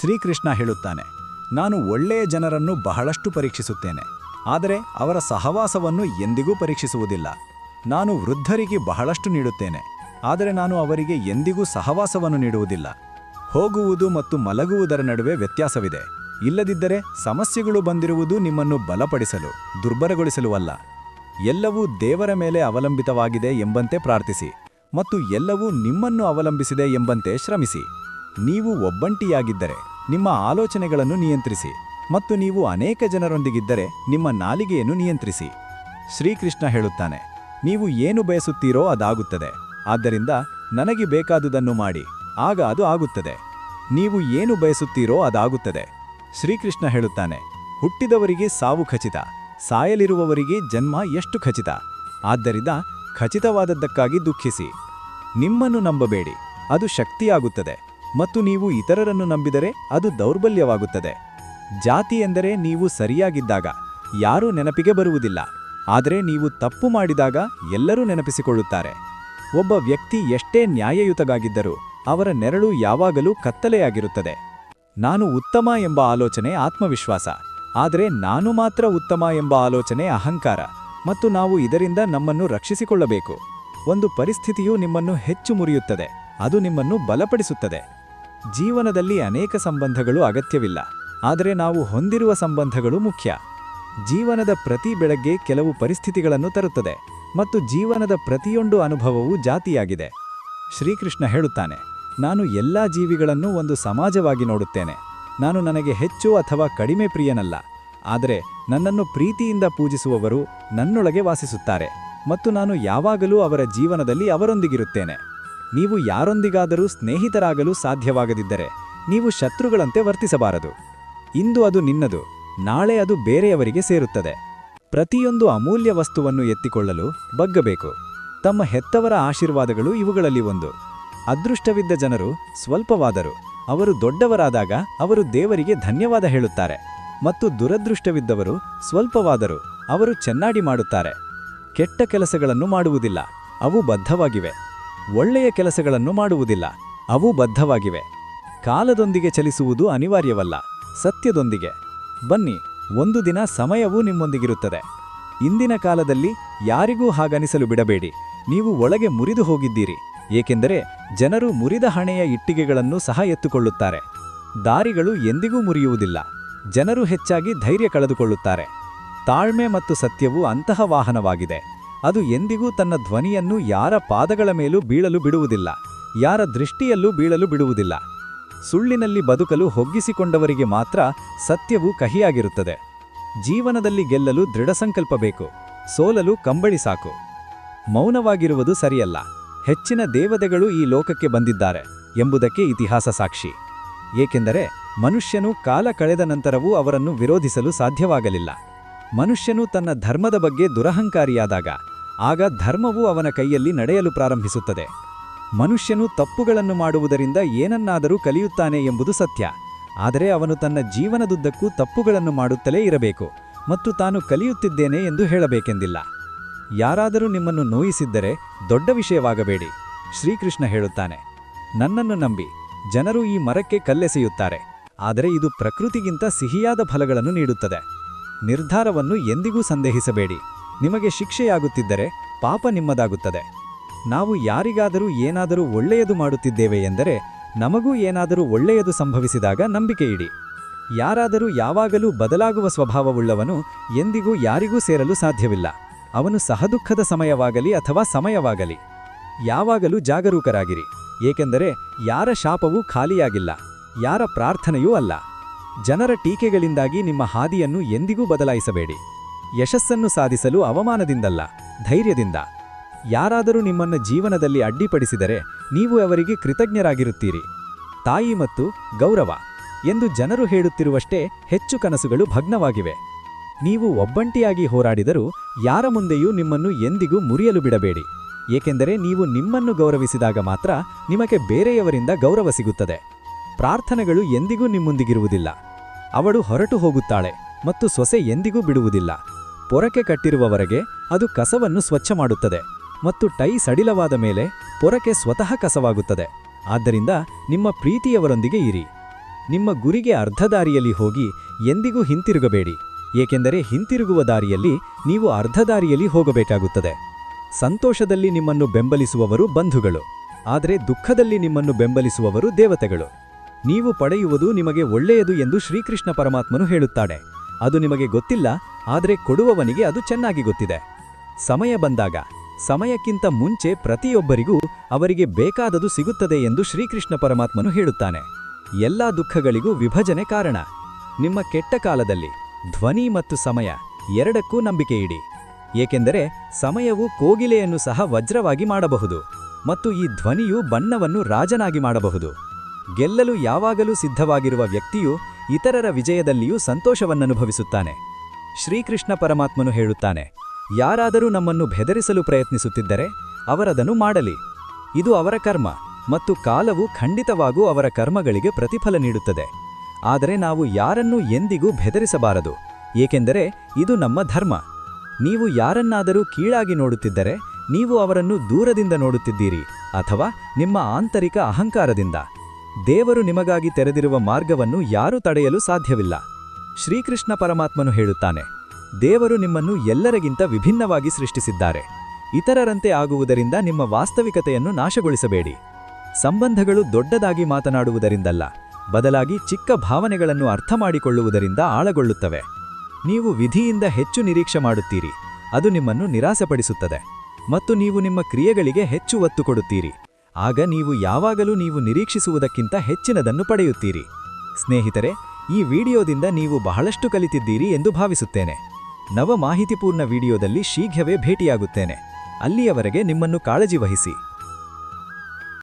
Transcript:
ಶ್ರೀಕೃಷ್ಣ ಹೇಳುತ್ತಾನೆ, ನಾನು ಒಳ್ಳೆಯ ಜನರನ್ನು ಬಹಳಷ್ಟು ಪರೀಕ್ಷಿಸುತ್ತೇನೆ, ಆದರೆ ಅವರ ಸಹವಾಸವನ್ನು ಎಂದಿಗೂ ಪರೀಕ್ಷಿಸುವುದಿಲ್ಲ. ನಾನು ವೃದ್ಧರಿಗೆ ಬಹಳಷ್ಟು ನೀಡುತ್ತೇನೆ, ಆದರೆ ನಾನು ಅವರಿಗೆ ಎಂದಿಗೂ ಸಹವಾಸವನ್ನು ನೀಡುವುದಿಲ್ಲ. ಹೋಗುವುದು ಮತ್ತು ಮಲಗುವುದರ ನಡುವೆ ವ್ಯತ್ಯಾಸವಿದೆ. ಇಲ್ಲದಿದ್ದರೆ ಸಮಸ್ಯೆಗಳು ಬಂದಿರುವುದು ನಿಮ್ಮನ್ನು ಬಲಪಡಿಸಲು, ದುರ್ಬಲಗೊಳಿಸಲು ಅಲ್ಲ. ಎಲ್ಲವೂ ದೇವರ ಮೇಲೆ ಅವಲಂಬಿತವಾಗಿದೆ ಎಂಬಂತೆ ಪ್ರಾರ್ಥಿಸಿ, ಮತ್ತು ಎಲ್ಲವೂ ನಿಮ್ಮನ್ನು ಅವಲಂಬಿಸಿದೆ ಎಂಬಂತೆ ಶ್ರಮಿಸಿ. ನೀವು ಒಬ್ಬಂಟಿಯಾಗಿದ್ದರೆ ನಿಮ್ಮ ಆಲೋಚನೆಗಳನ್ನು ನಿಯಂತ್ರಿಸಿ ಮತ್ತು ನೀವು ಅನೇಕ ಜನರೊಂದಿಗಿದ್ದರೆ ನಿಮ್ಮ ನಾಲಿಗೆಯನ್ನು ನಿಯಂತ್ರಿಸಿ. ಶ್ರೀಕೃಷ್ಣ ಹೇಳುತ್ತಾನೆ, ನೀವು ಏನು ಬಯಸುತ್ತೀರೋ ಅದಾಗುತ್ತದೆ. ಆದ್ದರಿಂದ ನನಗೆ ಬೇಕಾದುದನ್ನು ಮಾಡಿ, ಆಗ ಅದು ಆಗುತ್ತದೆ. ನೀವು ಏನು ಬಯಸುತ್ತೀರೋ ಅದಾಗುತ್ತದೆ. ಶ್ರೀಕೃಷ್ಣ ಹೇಳುತ್ತಾನೆ, ಹುಟ್ಟಿದವರಿಗೆ ಸಾವು ಖಚಿತ, ಸಾಯಲಿರುವವರಿಗೆ ಜನ್ಮ ಎಷ್ಟು ಖಚಿತ. ಆದ್ದರಿಂದ ಖಚಿತವಾದದ್ದಕ್ಕಾಗಿ ದುಃಖಿಸಿ. ನಿಮ್ಮನ್ನು ನಂಬಬೇಡಿ, ಅದು ಶಕ್ತಿಯಾಗುತ್ತದೆ. ಮತ್ತು ನೀವು ಇತರರನ್ನು ನಂಬಿದರೆ ಅದು ದೌರ್ಬಲ್ಯವಾಗುತ್ತದೆ. ಜಾತಿ ಎಂದರೆ ನೀವು ಸರಿಯಾಗಿದ್ದಾಗ ಯಾರೂ ನೆನಪಿಗೆ ಬರುವುದಿಲ್ಲ. ಆದರೆ ನೀವು ತಪ್ಪು ಮಾಡಿದಾಗ ಎಲ್ಲರೂ ನೆನಪಿಸಿಕೊಳ್ಳುತ್ತಾರೆ. ಒಬ್ಬ ವ್ಯಕ್ತಿ ಎಷ್ಟೇ ನ್ಯಾಯಯುತಗಾಗಿದ್ದರೂ ಅವರ ನೆರಳು ಯಾವಾಗಲೂ ಕತ್ತಲೆಯಾಗಿರುತ್ತದೆ. ನಾನು ಉತ್ತಮ ಎಂಬ ಆಲೋಚನೆ ಆತ್ಮವಿಶ್ವಾಸ. ಆದರೆ ನಾನು ಮಾತ್ರ ಉತ್ತಮ ಎಂಬ ಆಲೋಚನೆ ಅಹಂಕಾರ. ಮತ್ತು ನಾವು ಇದರಿಂದ ನಮ್ಮನ್ನು ರಕ್ಷಿಸಿಕೊಳ್ಳಬೇಕು. ಒಂದು ಪರಿಸ್ಥಿತಿಯು ನಿಮ್ಮನ್ನು ಹೆಚ್ಚು ಮುರಿಯುತ್ತದೆ. ಅದು ನಿಮ್ಮನ್ನು ಬಲಪಡಿಸುತ್ತದೆ. ಜೀವನದಲ್ಲಿ ಅನೇಕ ಸಂಬಂಧಗಳು ಅಗತ್ಯವಿಲ್ಲ. ಆದರೆ ನಾವು ಹೊಂದಿರುವ ಸಂಬಂಧಗಳು ಮುಖ್ಯ. ಜೀವನದ ಪ್ರತಿ ಬೆಳಗ್ಗೆ ಕೆಲವು ಪರಿಸ್ಥಿತಿಗಳನ್ನು ತರುತ್ತದೆ ಮತ್ತು ಜೀವನದ ಪ್ರತಿಯೊಂದು ಅನುಭವವೂ ಜಾತಿಯಾಗಿದೆ. ಶ್ರೀಕೃಷ್ಣ ಹೇಳುತ್ತಾನೆ, ನಾನು ಎಲ್ಲಾ ಜೀವಿಗಳನ್ನು ಒಂದು ಸಮಾಜವಾಗಿ ನೋಡುತ್ತೇನೆ. ನಾನು ನನಗೆ ಹೆಚ್ಚು ಅಥವಾ ಕಡಿಮೆ ಪ್ರಿಯನಲ್ಲ. ಆದರೆ ನನ್ನನ್ನು ಪ್ರೀತಿಯಿಂದ ಪೂಜಿಸುವವರು ನನ್ನೊಳಗೆ ವಾಸಿಸುತ್ತಾರೆ ಮತ್ತು ನಾನು ಯಾವಾಗಲೂ ಅವರ ಜೀವನದಲ್ಲಿ ಅವರೊಂದಿಗಿರುತ್ತೇನೆ. ನೀವು ಯಾರೊಂದಿಗಾದರೂ ಸ್ನೇಹಿತರಾಗಲು ಸಾಧ್ಯವಾಗದಿದ್ದರೆ ನೀವು ಶತ್ರುಗಳಂತೆ ವರ್ತಿಸಬಾರದು. ಇಂದು ಅದು ನಿನ್ನದು, ನಾಳೆ ಅದು ಬೇರೆಯವರಿಗೆ ಸೇರುತ್ತದೆ. ಪ್ರತಿಯೊಂದು ಅಮೂಲ್ಯ ವಸ್ತುವನ್ನು ಎತ್ತಿಕೊಳ್ಳಲು ಬಗ್ಗಬೇಕು. ತಮ್ಮ ಹೆತ್ತವರ ಆಶೀರ್ವಾದಗಳು ಇವುಗಳಲ್ಲಿ ಒಂದು. ಅದೃಷ್ಟವಿದ್ದ ಜನರು ಸ್ವಲ್ಪವಾದರು. ಅವರು ದೊಡ್ಡವರಾದಾಗ ಅವರು ದೇವರಿಗೆ ಧನ್ಯವಾದ ಹೇಳುತ್ತಾರೆ. ಮತ್ತು ದುರದೃಷ್ಟವಿದ್ದವರು ಸ್ವಲ್ಪವಾದರು, ಅವರು ಚೆನ್ನಾಡಿ ಮಾಡುತ್ತಾರೆ. ಕೆಟ್ಟ ಕೆಲಸಗಳನ್ನು ಮಾಡುವುದಿಲ್ಲ, ಅವು ಬದ್ಧವಾಗಿವೆ. ಒಳ್ಳೆಯ ಕೆಲಸಗಳನ್ನು ಮಾಡುವುದಿಲ್ಲ. ಅವು ಬದ್ಧವಾಗಿವೆ. ಕಾಲದೊಂದಿಗೆ ಚಲಿಸುವುದು ಅನಿವಾರ್ಯವಲ್ಲ. ಸತ್ಯದೊಂದಿಗೆ. ಬನ್ನಿ, ಒಂದು ದಿನ ಸಮಯವೂ ನಿಮ್ಮೊಂದಿಗಿರುತ್ತದೆ. ಇಂದಿನ ಕಾಲದಲ್ಲಿ ಯಾರಿಗೂ ಹಾಗನಿಸಲು ಬಿಡಬೇಡಿ. ನೀವು ಒಳಗೆ ಮುರಿದು ಹೋಗಿದ್ದೀರಿ. ಏಕೆಂದರೆ ಜನರು ಮುರಿದ ಹಣೆಯ ಇಟ್ಟಿಗೆಗಳನ್ನು ಸಹ ಎತ್ತುಕೊಳ್ಳುತ್ತಾರೆ. ದಾರಿಗಳು ಎಂದಿಗೂ ಮುರಿಯುವುದಿಲ್ಲ. ಜನರು ಹೆಚ್ಚಾಗಿ ಧೈರ್ಯ ಕಳೆದುಕೊಳ್ಳುತ್ತಾರೆ. ತಾಳ್ಮೆ ಮತ್ತು ಸತ್ಯವು ಅಂತಹ ವಾಹನವಾಗಿದೆ. ಅದು ಎಂದಿಗೂ ತನ್ನ ಧ್ವನಿಯನ್ನು ಯಾರ ಪಾದಗಳ ಮೇಲೂ ಬೀಳಲು ಬಿಡುವುದಿಲ್ಲ, ಯಾರ ದೃಷ್ಟಿಯಲ್ಲೂ ಬೀಳಲು ಬಿಡುವುದಿಲ್ಲ. ಸುಳ್ಳಿನಲ್ಲಿ ಬದುಕಲು ಹೊಗ್ಗಿಸಿಕೊಂಡವರಿಗೆ ಮಾತ್ರ ಸತ್ಯವು ಕಹಿಯಾಗಿರುತ್ತದೆ. ಜೀವನದಲ್ಲಿ ಗೆಲ್ಲಲು ದೃಢಸಂಕಲ್ಪ ಬೇಕು, ಸೋಲಲು ಕಂಬಳಿ ಸಾಕು. ಮೌನವಾಗಿರುವುದು ಸರಿಯಲ್ಲ, ಹೆಚ್ಚಿನ ದೇವತೆಗಳು ಈ ಲೋಕಕ್ಕೆ ಬಂದಿದ್ದಾರೆ ಎಂಬುದಕ್ಕೆ ಇತಿಹಾಸ ಸಾಕ್ಷಿ. ಏಕೆಂದರೆ ಮನುಷ್ಯನು ಕಾಲ ಕಳೆದ ನಂತರವೂ ಅವರನ್ನು ವಿರೋಧಿಸಲು ಸಾಧ್ಯವಾಗಲಿಲ್ಲ. ಮನುಷ್ಯನು ತನ್ನ ಧರ್ಮದ ಬಗ್ಗೆ ದುರಹಂಕಾರಿಯಾದಾಗ ಆಗ ಧರ್ಮವು ಅವನ ಕೈಯಲ್ಲಿ ನಡೆಯಲು ಪ್ರಾರಂಭಿಸುತ್ತದೆ. ಮನುಷ್ಯನು ತಪ್ಪುಗಳನ್ನು ಮಾಡುವುದರಿಂದ ಏನನ್ನಾದರೂ ಕಲಿಯುತ್ತಾನೆ ಎಂಬುದು ಸತ್ಯ. ಆದರೆ ಅವನು ತನ್ನ ಜೀವನದುದ್ದಕ್ಕೂ ತಪ್ಪುಗಳನ್ನು ಮಾಡುತ್ತಲೇ ಇರಬೇಕು ಮತ್ತು ತಾನು ಕಲಿಯುತ್ತಿದ್ದೇನೆ ಎಂದು ಹೇಳಬೇಕೆಂದಿಲ್ಲ. ಯಾರಾದರೂ ನಿಮ್ಮನ್ನು ನೋಯಿಸಿದ್ದರೆ ದೊಡ್ಡ ವಿಷಯವಾಗಬೇಡಿ, ಶ್ರೀಕೃಷ್ಣ ಹೇಳುತ್ತಾನೆ. ನನ್ನನ್ನು ನಂಬಿ, ಜನರು ಈ ಮರಕ್ಕೆ ಕಲ್ಲೆಸೆಯುತ್ತಾರೆ, ಆದರೆ ಇದು ಪ್ರಕೃತಿಗಿಂತ ಸಿಹಿಯಾದ ಫಲಗಳನ್ನು ನೀಡುತ್ತದೆ. ನಿರ್ಧಾರವನ್ನು ಎಂದಿಗೂ ಸಂದೇಹಿಸಬೇಡಿ. ನಿಮಗೆ ಶಿಕ್ಷೆಯಾಗುತ್ತಿದ್ದರೆ ಪಾಪ ನಿಮ್ಮದಾಗುತ್ತದೆ. ನಾವು ಯಾರಿಗಾದರೂ ಏನಾದರೂ ಒಳ್ಳೆಯದು ಮಾಡುತ್ತಿದ್ದೇವೆ ಎಂದರೆ ನಮಗೂ ಏನಾದರೂ ಒಳ್ಳೆಯದು ಸಂಭವಿಸಿದಾಗ ನಂಬಿಕೆಯಿಡಿ. ಯಾರಾದರೂ ಯಾವಾಗಲೂ ಬದಲಾಗುವ ಸ್ವಭಾವವುಳ್ಳವನು ಎಂದಿಗೂ ಯಾರಿಗೂ ಸೇರಲು ಸಾಧ್ಯವಿಲ್ಲ. ಅವನು ಸಹದುಃಖದ ಸಮಯವಾಗಲಿ ಅಥವಾ ಸಮಯವಾಗಲಿ. ಯಾವಾಗಲೂ ಜಾಗರೂಕರಾಗಿರಿ. ಏಕೆಂದರೆ ಯಾರ ಶಾಪವೂ ಖಾಲಿಯಾಗಿಲ್ಲ. ಯಾರ ಪ್ರಾರ್ಥನೆಯೂ ಅಲ್ಲ. ಜನರ ಟೀಕೆಗಳಿಂದಾಗಿ ನಿಮ್ಮ ಹಾದಿಯನ್ನು ಎಂದಿಗೂ ಬದಲಾಯಿಸಬೇಡಿ. ಯಶಸ್ಸನ್ನು ಸಾಧಿಸಲು ಅವಮಾನದಿಂದಲ್ಲ, ಧೈರ್ಯದಿಂದ. ಯಾರಾದರೂ ನಿಮ್ಮನ್ನು ಜೀವನದಲ್ಲಿ ಅಡ್ಡಿಪಡಿಸಿದರೆ ನೀವು ಅವರಿಗೆ ಕೃತಜ್ಞರಾಗಿರುತ್ತೀರಿ. ತಾಯಿ ಮತ್ತು ಗೌರವ ಎಂದು ಜನರು ಹೇಳುತ್ತಿರುವಷ್ಟೇ ಹೆಚ್ಚು ಕನಸುಗಳು ಭಗ್ನವಾಗಿವೆ. ನೀವು ಒಬ್ಬಂಟಿಯಾಗಿ ಹೋರಾಡಿದರೂ ಯಾರ ಮುಂದೆಯೂ ನಿಮ್ಮನ್ನು ಎಂದಿಗೂ ಮುರಿಯಲು ಬಿಡಬೇಡಿ. ಏಕೆಂದರೆ ನೀವು ನಿಮ್ಮನ್ನು ಗೌರವಿಸಿದಾಗ ಮಾತ್ರ ನಿಮಗೆ ಬೇರೆಯವರಿಂದ ಗೌರವ ಸಿಗುತ್ತದೆ. ಪ್ರಾರ್ಥನೆಗಳು ಎಂದಿಗೂ ನಿಮ್ಮೊಂದಿಗಿರುವುದಿಲ್ಲ. ಅವಳು ಹೊರಟು ಹೋಗುತ್ತಾಳೆ ಮತ್ತು ಸೊಸೆ ಎಂದಿಗೂ ಬಿಡುವುದಿಲ್ಲ. ಪೊರಕೆ ಕಟ್ಟಿರುವವರೆಗೆ ಅದು ಕಸವನ್ನು ಸ್ವಚ್ಛ ಮಾಡುತ್ತದೆ ಮತ್ತು ಟೈ ಸಡಿಲವಾದ ಮೇಲೆ ಪೊರಕೆ ಸ್ವತಃ ಕಸವಾಗುತ್ತದೆ. ಆದ್ದರಿಂದ ನಿಮ್ಮ ಪ್ರೀತಿಯವರೊಂದಿಗೆ ಇರಿ. ನಿಮ್ಮ ಗುರಿಗೆ ಅರ್ಧ ದಾರಿಯಲ್ಲಿ ಹೋಗಿ ಎಂದಿಗೂ ಹಿಂತಿರುಗಬೇಡಿ. ಏಕೆಂದರೆ ಹಿಂತಿರುಗುವ ದಾರಿಯಲ್ಲಿ ನೀವು ಅರ್ಧ ದಾರಿಯಲ್ಲಿ ಹೋಗಬೇಕಾಗುತ್ತದೆ. ಸಂತೋಷದಲ್ಲಿ ನಿಮ್ಮನ್ನು ಬೆಂಬಲಿಸುವವರು ಬಂಧುಗಳು. ಆದರೆ ದುಃಖದಲ್ಲಿ ನಿಮ್ಮನ್ನು ಬೆಂಬಲಿಸುವವರು ದೇವತೆಗಳು. ನೀವು ಪಡೆಯುವುದು ನಿಮಗೆ ಒಳ್ಳೆಯದು ಎಂದು ಶ್ರೀಕೃಷ್ಣ ಪರಮಾತ್ಮನು ಹೇಳುತ್ತಾನೆ. ಅದು ನಿಮಗೆ ಗೊತ್ತಿಲ್ಲ, ಆದರೆ ಕೊಡುವವನಿಗೆ ಅದು ಚೆನ್ನಾಗಿ ಗೊತ್ತಿದೆ. ಸಮಯ ಬಂದಾಗ, ಸಮಯಕ್ಕಿಂತ ಮುಂಚೆ ಪ್ರತಿಯೊಬ್ಬರಿಗೂ ಅವರಿಗೆ ಬೇಕಾದದು ಸಿಗುತ್ತದೆ ಎಂದು ಶ್ರೀಕೃಷ್ಣ ಪರಮಾತ್ಮನು ಹೇಳುತ್ತಾನೆ. ಎಲ್ಲಾ ದುಃಖಗಳಿಗೂ ವಿಭಜನೆ ಕಾರಣ. ನಿಮ್ಮ ಕೆಟ್ಟ ಕಾಲದಲ್ಲಿ ಧ್ವನಿ ಮತ್ತು ಸಮಯ ಎರಡಕ್ಕೂ ನಂಬಿಕೆ ಇಡಿ. ಏಕೆಂದರೆ ಸಮಯವು ಕೋಗಿಲೆಯನ್ನು ಸಹ ವಜ್ರವಾಗಿ ಮಾಡಬಹುದು ಮತ್ತು ಈ ಧ್ವನಿಯು ಬಣ್ಣವನ್ನು ರಾಜನಾಗಿ ಮಾಡಬಹುದು. ಗೆಲ್ಲಲು ಯಾವಾಗಲೂ ಸಿದ್ಧವಾಗಿರುವ ವ್ಯಕ್ತಿಯು ಇತರರ ವಿಜಯದಲ್ಲಿಯೂ ಸಂತೋಷವನ್ನನುಭವಿಸುತ್ತಾನೆ. ಶ್ರೀಕೃಷ್ಣ ಪರಮಾತ್ಮನು ಹೇಳುತ್ತಾನೆ, ಯಾರಾದರೂ ನಮ್ಮನ್ನು ಬೆದರಿಸಲು ಪ್ರಯತ್ನಿಸುತ್ತಿದ್ದರೆ ಅವರದನ್ನು ಮಾಡಲಿ. ಇದು ಅವರ ಕರ್ಮ ಮತ್ತು ಕಾಲವು ಖಂಡಿತವಾಗೂ ಅವರ ಕರ್ಮಗಳಿಗೆ ಪ್ರತಿಫಲ ನೀಡುತ್ತದೆ. ಆದರೆ ನಾವು ಯಾರನ್ನೂ ಎಂದಿಗೂ ಬೆದರಿಸಬಾರದು. ಏಕೆಂದರೆ ಇದು ನಮ್ಮ ಧರ್ಮ. ನೀವು ಯಾರನ್ನಾದರೂ ಕೀಳಾಗಿ ನೋಡುತ್ತಿದ್ದರೆ ನೀವು ಅವರನ್ನು ದೂರದಿಂದ ನೋಡುತ್ತಿದ್ದೀರಿ ಅಥವಾ ನಿಮ್ಮ ಆಂತರಿಕ ಅಹಂಕಾರದಿಂದ. ದೇವರು ನಿಮಗಾಗಿ ತೆರೆದಿರುವ ಮಾರ್ಗವನ್ನು ಯಾರೂ ತಡೆಯಲು ಸಾಧ್ಯವಿಲ್ಲ. ಶ್ರೀಕೃಷ್ಣ ಪರಮಾತ್ಮನು ಹೇಳುತ್ತಾನೆ, ದೇವರು ನಿಮ್ಮನ್ನು ಎಲ್ಲರಿಗಿಂತ ವಿಭಿನ್ನವಾಗಿ ಸೃಷ್ಟಿಸಿದ್ದಾರೆ. ಇತರರಂತೆ ಆಗುವುದರಿಂದ ನಿಮ್ಮ ವಾಸ್ತವಿಕತೆಯನ್ನು ನಾಶಗೊಳಿಸಬೇಡಿ. ಸಂಬಂಧಗಳು ದೊಡ್ಡದಾಗಿ ಮಾತನಾಡುವುದರಿಂದಲ್ಲ, ಬದಲಾಗಿ ಚಿಕ್ಕ ಭಾವನೆಗಳನ್ನು ಅರ್ಥ ಮಾಡಿಕೊಳ್ಳುವುದರಿಂದ ಆಳಗೊಳ್ಳುತ್ತವೆ. ನೀವು ವಿಧಿಯಿಂದ ಹೆಚ್ಚು ನಿರೀಕ್ಷೆ ಮಾಡುತ್ತೀರಿ, ಅದು ನಿಮ್ಮನ್ನು ನಿರಾಸೆಪಡಿಸುತ್ತದೆ. ಮತ್ತು ನೀವು ನಿಮ್ಮ ಕ್ರಿಯೆಗಳಿಗೆ ಹೆಚ್ಚು ಒತ್ತು ಕೊಡುತ್ತೀರಿ. ಆಗ ನೀವು ಯಾವಾಗಲೂ ನೀವು ನಿರೀಕ್ಷಿಸುವುದಕ್ಕಿಂತ ಹೆಚ್ಚಿನದನ್ನು ಪಡೆಯುತ್ತೀರಿ. ಸ್ನೇಹಿತರೆ, ಈ ವಿಡಿಯೋದಿಂದ ನೀವು ಬಹಳಷ್ಟು ಕಲಿತಿದ್ದೀರಿ ಎಂದು ಭಾವಿಸುತ್ತೇನೆ. ನವ ಮಾಹಿತಿಪೂರ್ಣ ವಿಡಿಯೋದಲ್ಲಿ ಶೀಘ್ರವೇ ಭೇಟಿಯಾಗುತ್ತೇನೆ. ಅಲ್ಲಿಯವರೆಗೆ ನಿಮ್ಮನ್ನು ಕಾಳಜಿ ವಹಿಸಿ.